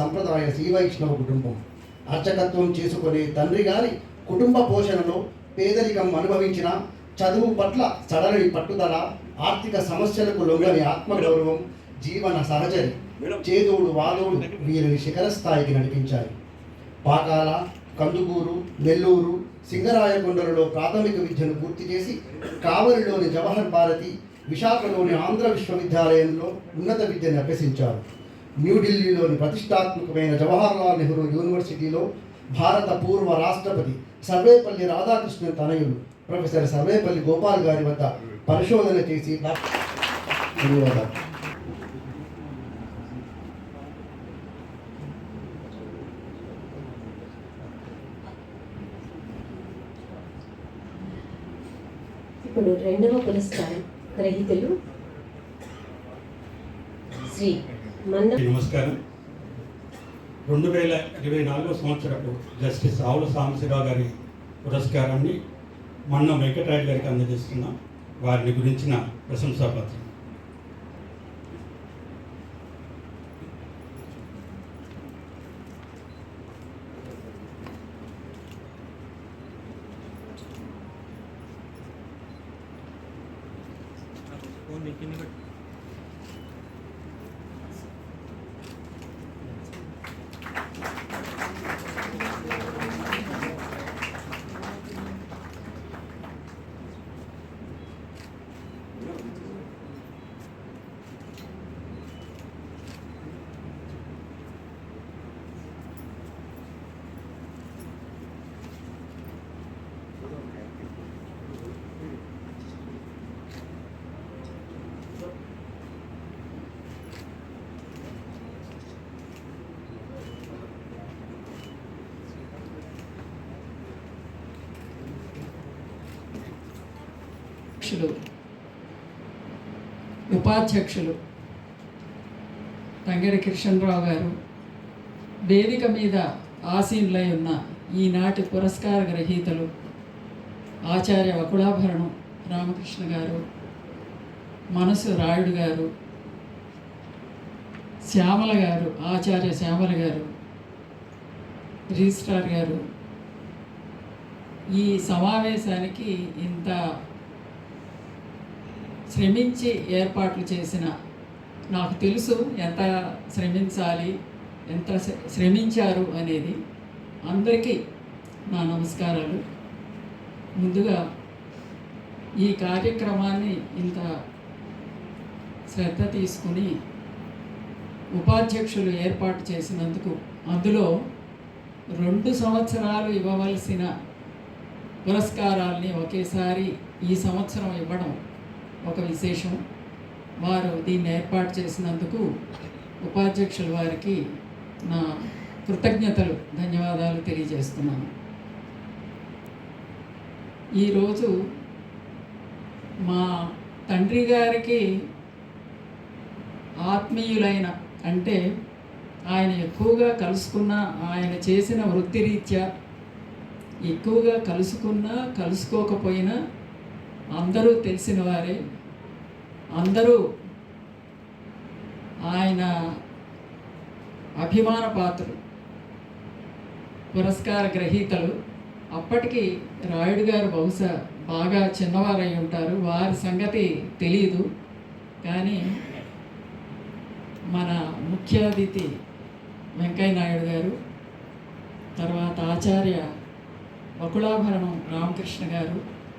సంప్రదాయ శ్రీవైష్ణవ కుటుంబం. అర్చకత్వం చేసుకునే తండ్రి గారి కుటుంబ పోషణలో పేదరికం అనుభవించిన చదువు పట్ల సడలని పట్టుదల ఆర్థిక సమస్యలకు లొంగని ఆత్మగౌరవం జీవన సహచరి చేదోడు వాదోడు వీరిని శిఖర స్థాయికి నడిపించాయి. పాకాల కందుకూరు నెల్లూరు సింగరాయకొండలలో ప్రాథమిక విద్యను పూర్తి చేసి కావలిలోని జవహర్ భారతి విశాఖలోని ఆంధ్ర విశ్వవిద్యాలయంలో ఉన్నత విద్యను అభ్యసించారు. న్యూఢిల్లీలోని ప్రతిష్టాత్మకమైన జవహర్లాల్ నెహ్రూ యూనివర్సిటీలో భారత పూర్వ రాష్ట్రపతి సర్వేపల్లి రాధాకృష్ణన్ తనయులు ప్రొఫెసర్ సర్వేపల్లి గోపాల్ గారి వద్ద పరిశోధన చేసి ధన్యవాదాలు. ఇప్పుడు రెండవ పురస్కారం గ్రహీతలు శ్రీ నమస్కారం. రెండు వేల ఇరవై నాలుగో సంవత్సరపు జస్టిస్ ఆవుల సాంబశివరావు గారి పురస్కారాన్ని మన్న వెంకటరాయుడు గారికి అందజేస్తున్నాం. వారిని గురించిన ప్రశంసాపత్రం అధ్యక్షులు ఉపాధ్యక్షులు తంగడి కృష్ణరావు గారు వేదిక మీద ఆసీనులై ఉన్న ఈనాటి పురస్కార గ్రహీతలు ఆచార్య అకుళాభరణం రామకృష్ణ గారు మనసు రాయుడు గారు శ్యామల గారు ఆచార్య శ్యామల గారు రిజిస్ట్రార్ గారు ఈ సమావేశానికి ఇంత శ్రమించి ఏర్పాట్లు చేసిన నాకు తెలుసు ఎంత శ్రమించాలి ఎంత శ్రమించారు అనేది అందరికీ నా నమస్కారాలు. ముందుగా ఈ కార్యక్రమాన్ని ఇంత శ్రద్ధ తీసుకుని ఉపాధ్యక్షులు ఏర్పాటు చేసినందుకు అందులో రెండు సంవత్సరాలు ఇవ్వవలసిన పురస్కారాల్ని ఒకేసారి ఈ సంవత్సరం ఇవ్వడం ఒక విశేషం. వారు దీన్ని ఏర్పాటు చేసినందుకు ఉపాధ్యక్షుల వారికి నా కృతజ్ఞతలు ధన్యవాదాలు తెలియజేస్తున్నాను. ఈరోజు మా తండ్రి గారికి ఆత్మీయులైన అంటే ఆయన ఎక్కువగా కలుసుకున్న ఆయన చేసిన వృత్తిరీత్యా ఎక్కువగా కలుసుకున్నా కలుసుకోకపోయినా అందరూ తెలిసిన వారే. అందరూ ఆయన అభిమాన పాత్రలు పురస్కార గ్రహీతలు. అప్పటికి రాయుడు గారు బహుశా బాగా చిన్నవారై ఉంటారు. వారి సంగతి తెలియదు కానీ మన ముఖ్య అతిథి వెంకయ్య నాయుడు గారు తర్వాత ఆచార్య వకుళాభరణం రామకృష్ణ గారు